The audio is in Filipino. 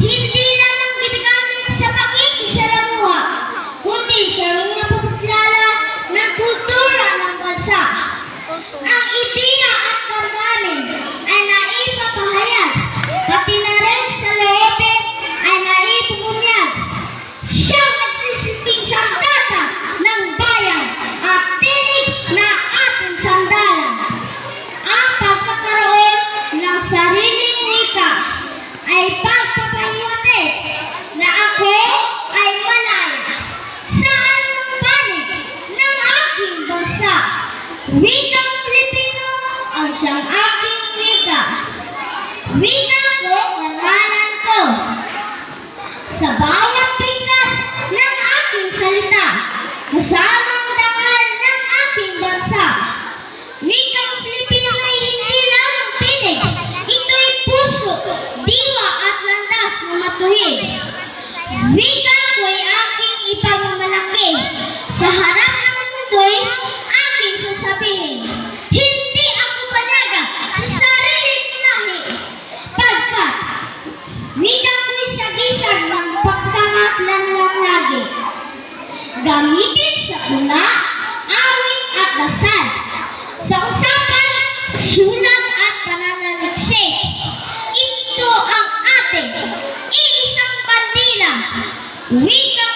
Yeah. Wikang Filipino ang siyang aking wika. Wika ko, karanan ko. Sa bawat bigkas ng aking salita, kasamang dangal ng aking bansa. Wikang Filipino ay hindi lamang tinig. Ito'y puso, diwa at landas na matuwid. Wika ko'y aking ipamamalaki. Sa harap ng mundo'y aking sasabihin. Hindi ako panaga sa sarili kong lahi. Pagkat wika ko'y sagisag ng pagkamatlan ng lagi. Gamitin sa tula, awit at dasal. Sa usapan, sulat at pananaliksik. Ito ang ating iisang bandila. Wika